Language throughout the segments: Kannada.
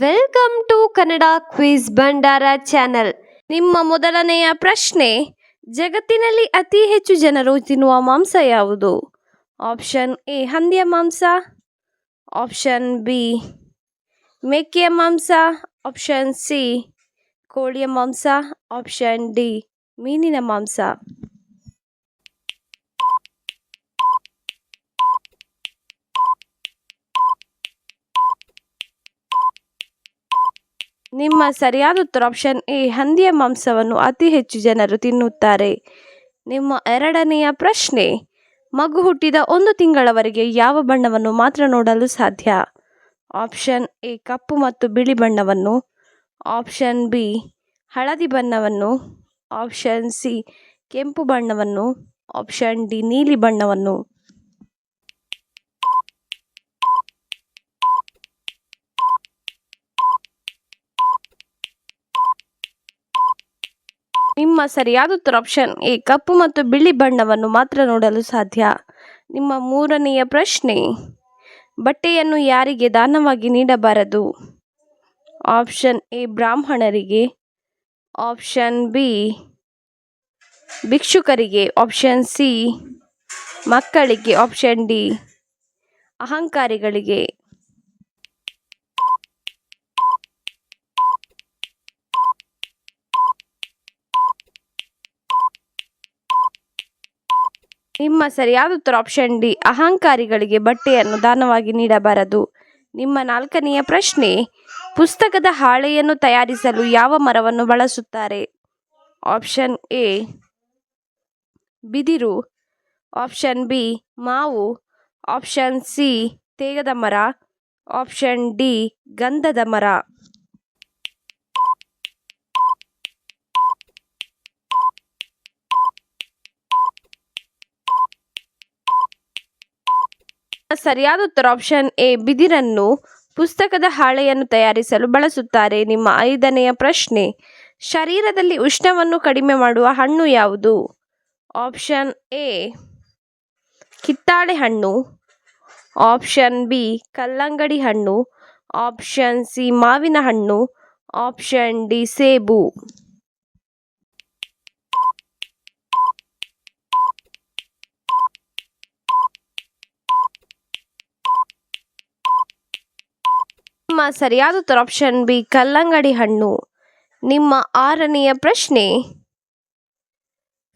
Welcome to Kannada quiz Bhandara channel ನಿಮ್ಮ ಮೊದಲನೆಯ ಪ್ರಶ್ನೆ, ಜಗತ್ತಿನಲ್ಲಿ ಅತಿ ಹೆಚ್ಚು ಜನರು ತಿನ್ನುವ ಮಾಂಸ ಯಾವುದು? ಆಪ್ಷನ್ ಎ ಹಂದಿಯ ಮಾಂಸ. ಆಪ್ಷನ್ ಬಿ ಮೇಕೆಯ ಮಾಂಸ. ಆಪ್ಷನ್ ಸಿ ಕೋಳಿಯ ಮಾಂಸ. ಆಪ್ಷನ್ ಡಿ ಮೀನಿನ ಮಾಂಸ. ನಿಮ್ಮ ಸರಿಯಾದ ಉತ್ತರ ಆಪ್ಷನ್ ಎ, ಹಂದಿಯ ಮಾಂಸವನ್ನು ಅತಿ ಹೆಚ್ಚು ಜನರು ತಿನ್ನುತ್ತಾರೆ. ನಿಮ್ಮ ಎರಡನೆಯ ಪ್ರಶ್ನೆ, ಮಗು ಹುಟ್ಟಿದ ಒಂದು ತಿಂಗಳವರೆಗೆ ಯಾವ ಬಣ್ಣವನ್ನು ಮಾತ್ರ ನೋಡಲು ಸಾಧ್ಯ? ಆಪ್ಷನ್ ಎ, ಕಪ್ಪು ಮತ್ತು ಬಿಳಿ ಬಣ್ಣವನ್ನು. ಆಪ್ಷನ್ ಬಿ, ಹಳದಿ ಬಣ್ಣವನ್ನು. ಆಪ್ಷನ್ ಸಿ, ಕೆಂಪು ಬಣ್ಣವನ್ನು. ಆಪ್ಷನ್ ಡಿ, ನೀಲಿ ಬಣ್ಣವನ್ನು. ನಿಮ್ಮ ಸರಿಯಾದ ಉತ್ತರ ಆಪ್ಷನ್ ಎ, ಕಪ್ಪು ಮತ್ತು ಬಿಳಿ ಬಣ್ಣವನ್ನು ಮಾತ್ರ ನೋಡಲು ಸಾಧ್ಯ. ನಿಮ್ಮ ಮೂರನೆಯ ಪ್ರಶ್ನೆ, ಬಟ್ಟೆಯನ್ನು ಯಾರಿಗೆ ದಾನವಾಗಿ ನೀಡಬಾರದು? ಆಪ್ಷನ್ ಎ, ಬ್ರಾಹ್ಮಣರಿಗೆ. ಆಪ್ಷನ್ ಬಿ, ಭಿಕ್ಷುಕರಿಗೆ. ಆಪ್ಷನ್ ಸಿ, ಮಕ್ಕಳಿಗೆ. ಆಪ್ಷನ್ ಡಿ, ಅಹಂಕಾರಿಗಳಿಗೆ. ನಿಮ್ಮ ಸರಿಯಾದ ಉತ್ತರ ಆಪ್ಷನ್ ಡಿ ಅಹಂಕಾರಿಗಳಿಗೆ ಬಟ್ಟೆಯನ್ನು ದಾನವಾಗಿ ನೀಡಬಾರದು. ನಿಮ್ಮ ನಾಲ್ಕನೆಯ ಪ್ರಶ್ನೆ, ಪುಸ್ತಕದ ಹಾಳೆಯನ್ನು ತಯಾರಿಸಲು ಯಾವ ಮರವನ್ನು ಬಳಸುತ್ತಾರೆ? ಆಪ್ಷನ್ ಎ ಬಿದಿರು. ಆಪ್ಷನ್ ಬಿ ಮಾವು. ಆಪ್ಷನ್ ಸಿ ತೇಗದ ಮರ. ಆಪ್ಷನ್ ಡಿ ಗಂಧದ ಮರ. ಸರಿಯಾದ ಉತ್ತರ ಆಪ್ಷನ್ ಎ, ಬಿದಿರನ್ನು ಪುಸ್ತಕದ ಹಾಳೆಯನ್ನು ತಯಾರಿಸಲು ಬಳಸುತ್ತಾರೆ. ನಿಮ್ಮ ಐದನೆಯ ಪ್ರಶ್ನೆ, ಶರೀರದಲ್ಲಿ ಉಷ್ಣವನ್ನು ಕಡಿಮೆ ಮಾಡುವ ಹಣ್ಣು ಯಾವುದು? ಆಪ್ಷನ್ ಎ, ಕಿತ್ತಾಳೆ ಹಣ್ಣು. ಆಪ್ಷನ್ ಬಿ, ಕಲ್ಲಂಗಡಿ ಹಣ್ಣು. ಆಪ್ಷನ್ ಸಿ, ಮಾವಿನ ಹಣ್ಣು. ಆಪ್ಷನ್ ಡಿ, ಸೇಬು. ನಿಮ್ಮ ಸರಿಯಾದ ಉತ್ತರ ಆಪ್ಷನ್ ಬಿ ಕಲ್ಲಂಗಡಿ ಹಣ್ಣು. ನಿಮ್ಮ ಆರನೆಯ ಪ್ರಶ್ನೆ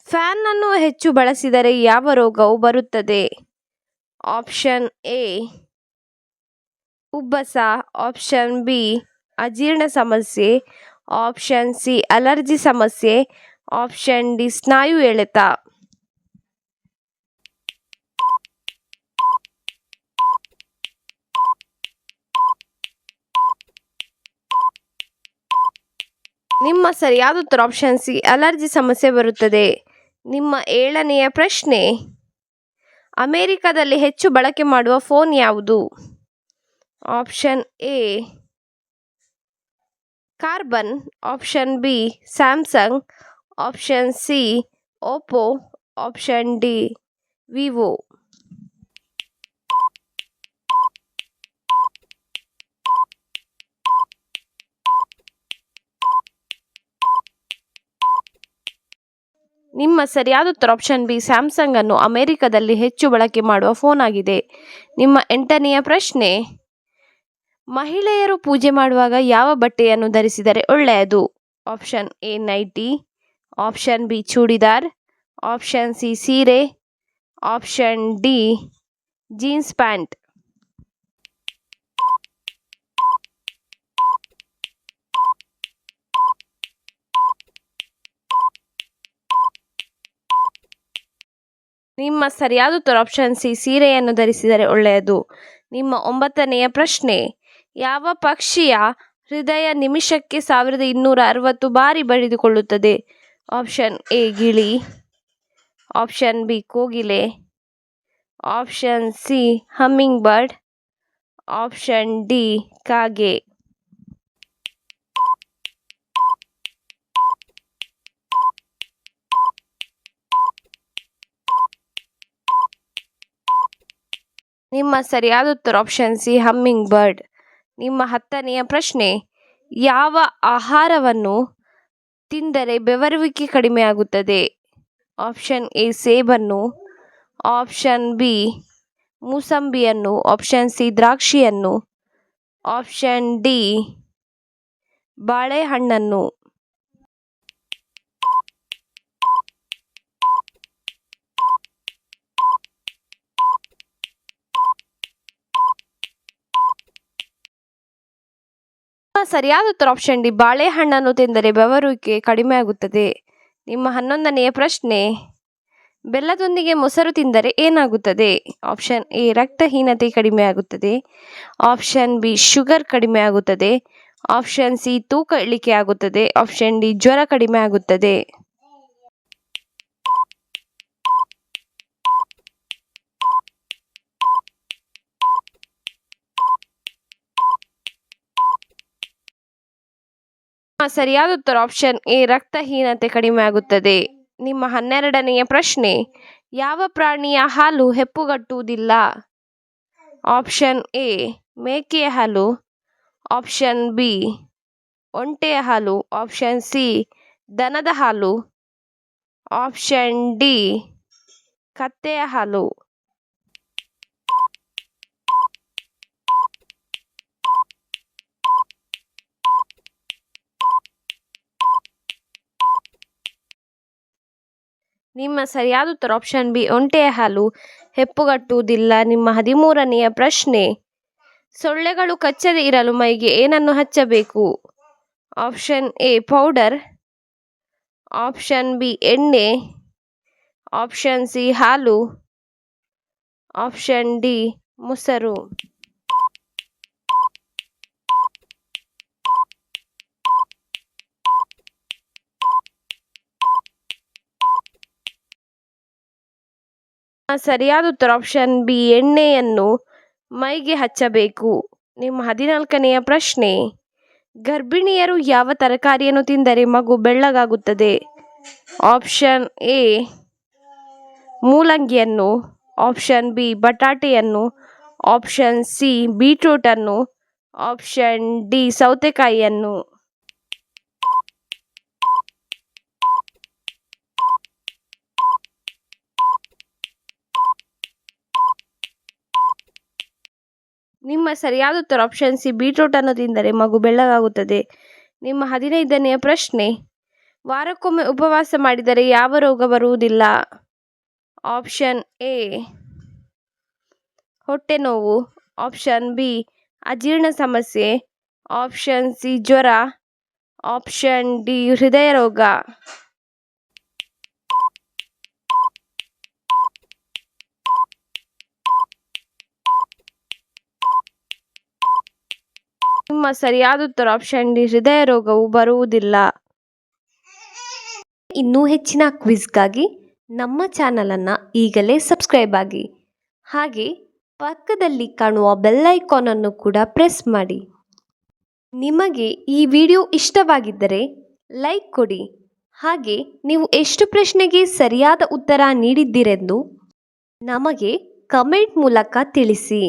ಫ್ಯಾನ್ ಅನ್ನು ಹೆಚ್ಚು ಬಳಸಿದರೆ ಯಾವ ರೋಗವು ಬರುತ್ತದೆ? ಆಪ್ಷನ್ ಎ ಉಬ್ಬಸ. ಆಪ್ಷನ್ ಬಿ ಅಜೀರ್ಣ ಸಮಸ್ಯೆ. ಆಪ್ಷನ್ ಸಿ ಅಲರ್ಜಿ ಸಮಸ್ಯೆ. ಆಪ್ಷನ್ ಡಿ ಸ್ನಾಯು ಎಳೆತ ನಿಮ್ಮ ಸರಿಯಾದ ಉತ್ತರ ಆಪ್ಷನ್ ಸಿ ಅಲರ್ಜಿ ಸಮಸ್ಯೆ ಬರುತ್ತದೆ. ನಿಮ್ಮ ಏಳನೆಯ ಪ್ರಶ್ನೆ, ಅಮೇರಿಕಾದಲ್ಲಿ ಹೆಚ್ಚು ಬಳಕೆ ಮಾಡುವ ಫೋನ್ ಯಾವುದು? Option A Karbonn option B Samsung option C Oppo option D Vivo. ನಿಮ್ಮ ಸರಿಯಾದ ಉತ್ತರ ಆಪ್ಷನ್ ಬಿ ಸ್ಯಾಮ್ಸಂಗ್ ಅನ್ನು ಅಮೆರಿಕದಲ್ಲಿ ಹೆಚ್ಚು ಬಳಕೆ ಮಾಡುವ ಫೋನ್ ಆಗಿದೆ. ನಿಮ್ಮ ಎಂಟನೆಯ ಪ್ರಶ್ನೆ, ಮಹಿಳೆಯರು ಪೂಜೆ ಮಾಡುವಾಗ ಯಾವ ಬಟ್ಟೆಯನ್ನು ಧರಿಸಿದರೆ ಒಳ್ಳೆಯದು? Option A nighty option B churidar. Option C ಸೀರೆ. ಆಪ್ಷನ್ ಡಿ ಜೀನ್ಸ್ ಪ್ಯಾಂಟ್ ನಿಮ್ಮ ಸರಿಯಾದ ಉತ್ತರ ಆಪ್ಷನ್ ಸಿ, ಸೀರೆಯನ್ನು ಧರಿಸಿದರೆ ಒಳ್ಳೆಯದು. ನಿಮ್ಮ ಒಂಬತ್ತನೆಯ ಪ್ರಶ್ನೆ, ಯಾವ ಪಕ್ಷಿಯ ಹೃದಯ ನಿಮಿಷಕ್ಕೆ ಸಾವಿರದ ಇನ್ನೂರ ಅರವತ್ತು ಬಾರಿ ಬಡಿದುಕೊಳ್ಳುತ್ತದೆ? ಆಪ್ಷನ್ ಎ, ಗಿಳಿ. ಆಪ್ಷನ್ ಬಿ, ಕೋಗಿಲೆ. Option C hummingbird option D, ಕಾಗೆ. ನಿಮ್ಮ ಸರಿಯಾದ ಉತ್ತರ ಆಪ್ಷನ್ ಸಿ ಹಮ್ಮಿಂಗ್ ಬರ್ಡ್ ನಿಮ್ಮ ಹತ್ತನೆಯ ಪ್ರಶ್ನೆ, ಯಾವ ಆಹಾರವನ್ನು ತಿಂದರೆ ಬೆವರುವಿಕೆ ಕಡಿಮೆಯಾಗುತ್ತದೆ ಆಪ್ಷನ್ ಎ ಸೇಬನ್ನು. ಆಪ್ಷನ್ ಬಿ ಮೂಸಂಬಿಯನ್ನು. ಆಪ್ಷನ್ ಸಿ ದ್ರಾಕ್ಷಿಯನ್ನು. ಆಪ್ಷನ್ ಡಿ ಬಾಳೆಹಣ್ಣನ್ನು. ಸರಿಯಾದ ಉತ್ತರ ಆಪ್ಷನ್ ಡಿ, ಬಾಳೆಹಣ್ಣನ್ನು ತಿಂದರೆ ಬೆವರುವಿಕೆ ಕಡಿಮೆ ಆಗುತ್ತದೆ. ನಿಮ್ಮ ಹನ್ನೊಂದನೆಯ ಪ್ರಶ್ನೆ, ಬೆಲ್ಲದೊಂದಿಗೆ ಮೊಸರು ತಿಂದರೆ ಏನಾಗುತ್ತದೆ? ಆಪ್ಷನ್ ಎ, ರಕ್ತಹೀನತೆ ಕಡಿಮೆ ಆಗುತ್ತದೆ. ಆಪ್ಷನ್ ಬಿ ಶುಗರ್ ಕಡಿಮೆ ಆಗುತ್ತದೆ. ಆಪ್ಷನ್ ಸಿ, ತೂಕ ಇಳಿಕೆ ಆಗುತ್ತದೆ. ಆಪ್ಷನ್ ಡಿ, ಜ್ವರ ಕಡಿಮೆ ಆಗುತ್ತದೆ. ಸರಿಯಾದ ಉತ್ತರ ಆಪ್ಷನ್ ಎ, ರಕ್ತಹೀನತೆ ಕಡಿಮೆ ಆಗುತ್ತದೆ. ನಿಮ್ಮ ಹನ್ನೆರಡನೆಯ ಪ್ರಶ್ನೆ, ಯಾವ ಪ್ರಾಣಿಯ ಹಾಲು ಹೆಪ್ಪುಗಟ್ಟುವುದಿಲ್ಲ? ಆಪ್ಷನ್ ಎ, ಮೇಕೆಯ ಹಾಲು. ಆಪ್ಷನ್ ಬಿ, ಒಂಟೆಯ ಹಾಲು. ಆಪ್ಷನ್ ಸಿ, ದನದ ಹಾಲು. ಆಪ್ಷನ್ ಡಿ, ಕತ್ತೆಯ ಹಾಲು. ನಿಮ್ಮ ಸರಿಯಾದ ಉತ್ತರ ಆಪ್ಷನ್ ಬಿ ಒಂಟೆಯ ಹಾಲು ಹೆಪ್ಪುಗಟ್ಟುವುದಿಲ್ಲ. ನಿಮ್ಮ ಹದಿಮೂರನೆಯ ಪ್ರಶ್ನೆ, ಸೊಳ್ಳೆಗಳು ಕಚ್ಚದೆ ಇರಲು ಮೈಗೆ ಏನನ್ನು ಹಚ್ಚಬೇಕು? Option A powder option B ಎಣ್ಣೆ. ಆಪ್ಷನ್ ಸಿ ಹಾಲು. ಆಪ್ಷನ್ ಡಿ ಮೊಸರು. ಸರಿಯಾದ ಉತ್ತರ ಆಪ್ಷನ್ ಬಿ ಎಣ್ಣೆಯನ್ನು ಮೈಗೆ ಹಚ್ಚಬೇಕು. ನಿಮ್ಮ ಹದಿನಾಲ್ಕನೆಯ ಪ್ರಶ್ನೆ, ಗರ್ಭಿಣಿಯರು ಯಾವ ತರಕಾರಿಯನ್ನು ತಿಂದರೆ ಮಗು ಬೆಳ್ಳಗಾಗುತ್ತದೆ? ಆಪ್ಷನ್ ಎ ಮೂಲಂಗಿಯನ್ನು. ಆಪ್ಷನ್ ಬಿ ಬಟಾಟೆಯನ್ನು. ಆಪ್ಷನ್ ಸಿ ಬೀಟ್ರೂಟನ್ನು ಆಪ್ಷನ್ ಡಿ ಸೌತೆಕಾಯಿಯನ್ನು. ನಿಮ್ಮ ಸರಿಯಾದ ಉತ್ತರ ಆಪ್ಷನ್ ಸಿ ಬೀಟ್ರೂಟನ್ನು ತಿಂದರೆ ಮಗು ಬೆಳ್ಳಗಾಗುತ್ತದೆ. ನಿಮ್ಮ ಹದಿನೈದನೆಯ ಪ್ರಶ್ನೆ, ವಾರಕ್ಕೊಮ್ಮೆ ಉಪವಾಸ ಮಾಡಿದರೆ ಯಾವ ರೋಗ ಬರುವುದಿಲ್ಲ? ಆಪ್ಷನ್ ಎ ಹೊಟ್ಟೆ ನೋವು. ಆಪ್ಷನ್ ಬಿ ಅಜೀರ್ಣ ಸಮಸ್ಯೆ. ಆಪ್ಷನ್ ಸಿ ಜ್ವರ. ಆಪ್ಷನ್ ಡಿ ಹೃದಯ ರೋಗ. ನಿಮ್ಮ ಸರಿಯಾದ ಉತ್ತರ ಆಪ್ಷನ್ ಡಿ ಹೃದಯ ರೋಗವು ಬರುವುದಿಲ್ಲ. ಇನ್ನೂ ಹೆಚ್ಚಿನ ಕ್ವಿಜ್ಗಾಗಿ ನಮ್ಮ ಚಾನಲನ್ನು ಈಗಲೇ ಸಬ್ಸ್ಕ್ರೈಬ್ ಆಗಿ. ಹಾಗೆ ಪಕ್ಕದಲ್ಲಿ ಕಾಣುವ ಬೆಲ್ ಐಕಾನನ್ನು ಕೂಡ ಪ್ರೆಸ್ ಮಾಡಿ. ನಿಮಗೆ ಈ ವಿಡಿಯೋ ಇಷ್ಟವಾಗಿದ್ದರೆ ಲೈಕ್ ಕೊಡಿ. ಹಾಗೆ ನೀವು ಎಷ್ಟು ಪ್ರಶ್ನೆಗೆ ಸರಿಯಾದ ಉತ್ತರ ನೀಡಿದ್ದೀರೆಂದು ನಮಗೆ ಕಮೆಂಟ್ ಮೂಲಕ ತಿಳಿಸಿ.